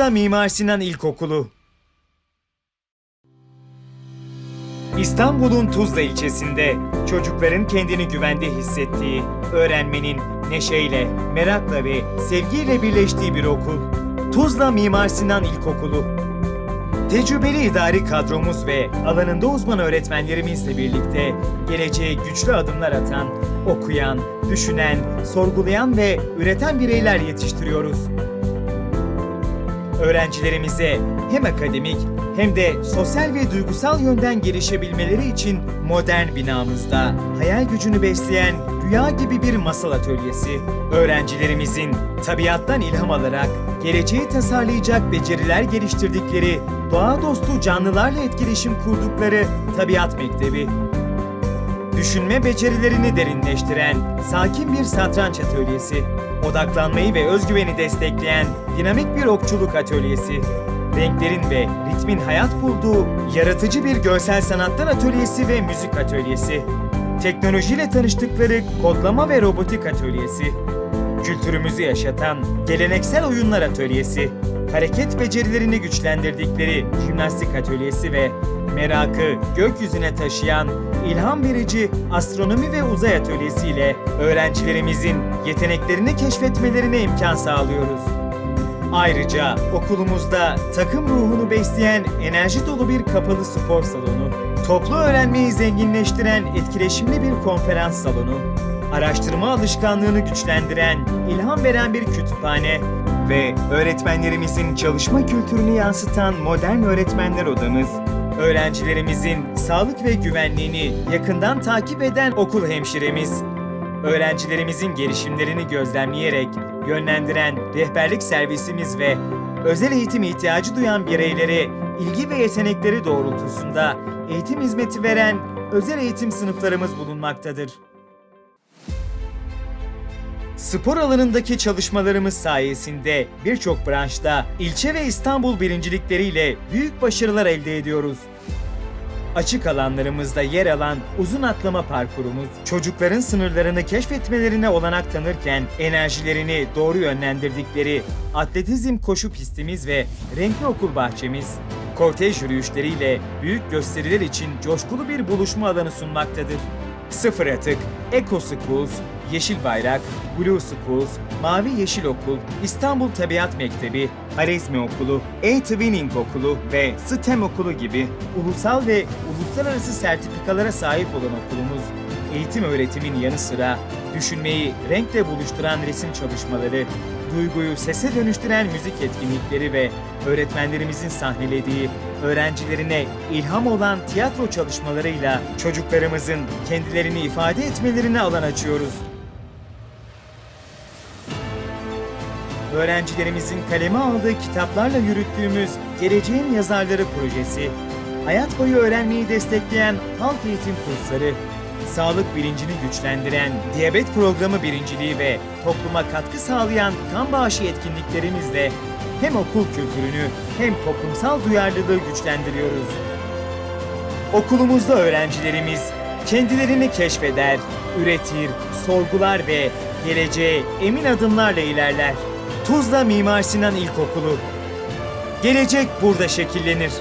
Tuzla Mimar Sinan İlkokulu İstanbul'un Tuzla ilçesinde çocukların kendini güvende hissettiği, öğrenmenin neşeyle, merakla ve sevgiyle birleştiği bir okul. Tuzla Mimar Sinan İlkokulu. Tecrübeli idari kadromuz ve alanında uzman öğretmenlerimizle birlikte geleceğe güçlü adımlar atan, okuyan, düşünen, sorgulayan ve üreten bireyler yetiştiriyoruz. Öğrencilerimize hem akademik hem de sosyal ve duygusal yönden gelişebilmeleri için modern binamızda hayal gücünü besleyen rüya gibi bir masal atölyesi, öğrencilerimizin tabiattan ilham alarak geleceği tasarlayacak beceriler geliştirdikleri, doğa dostu canlılarla etkileşim kurdukları Tabiat Mektebi, Düşünme becerilerini derinleştiren sakin bir satranç atölyesi, odaklanmayı ve özgüveni destekleyen dinamik bir okçuluk atölyesi, renklerin ve ritmin hayat bulduğu yaratıcı bir görsel sanatlar atölyesi ve müzik atölyesi, teknolojiyle tanıştıkları kodlama ve robotik atölyesi, kültürümüzü yaşatan geleneksel oyunlar atölyesi, hareket becerilerini güçlendirdikleri jimnastik atölyesi ve merakı gökyüzüne taşıyan ilham verici astronomi ve uzay atölyesi ile öğrencilerimizin yeteneklerini keşfetmelerine imkan sağlıyoruz. Ayrıca okulumuzda takım ruhunu besleyen enerji dolu bir kapalı spor salonu, toplu öğrenmeyi zenginleştiren etkileşimli bir konferans salonu, araştırma alışkanlığını güçlendiren, ilham veren bir kütüphane ve öğretmenlerimizin çalışma kültürünü yansıtan modern öğretmenler odamız, öğrencilerimizin sağlık ve güvenliğini yakından takip eden okul hemşiremiz, öğrencilerimizin gelişimlerini gözlemleyerek yönlendiren rehberlik servisimiz ve özel eğitim ihtiyacı duyan bireylere ilgi ve yetenekleri doğrultusunda eğitim hizmeti veren özel eğitim sınıflarımız bulunmaktadır. Spor alanındaki çalışmalarımız sayesinde birçok branşta ilçe ve İstanbul birincilikleriyle büyük başarılar elde ediyoruz. Açık alanlarımızda yer alan uzun atlama parkurumuz, çocukların sınırlarını keşfetmelerine olanak tanırken enerjilerini doğru yönlendirdikleri atletizm koşu pistimiz ve renkli okul bahçemiz, kortej yürüyüşleriyle büyük gösteriler için coşkulu bir buluşma alanı sunmaktadır. Sıfır Atık, Eco Schools, Yeşil Bayrak, Blue Schools, Mavi Yeşil Okul, İstanbul Tabiat Mektebi, Harizmi Okulu, E-Twinning Okulu ve STEM Okulu gibi ulusal ve uluslararası sertifikalara sahip olan okulumuz, eğitim öğretimin yanı sıra düşünmeyi renkle buluşturan resim çalışmaları, duyguyu sese dönüştüren müzik etkinlikleri ve öğretmenlerimizin sahnelediği öğrencilerine ilham olan tiyatro çalışmalarıyla çocuklarımızın kendilerini ifade etmelerine alan açıyoruz. Öğrencilerimizin kaleme aldığı kitaplarla yürüttüğümüz Geleceğin Yazarları projesi, hayat boyu öğrenmeyi destekleyen halk eğitim kursları, sağlık bilincini güçlendiren diyabet programı birinciliği ve topluma katkı sağlayan kan bağışı etkinliklerimizle hem okul kültürünü hem toplumsal duyarlılığı güçlendiriyoruz. Okulumuzda öğrencilerimiz kendilerini keşfeder, üretir, sorgular ve geleceğe emin adımlarla ilerler. Tuzla Mimar Sinan İlkokulu. Gelecek burada şekillenir.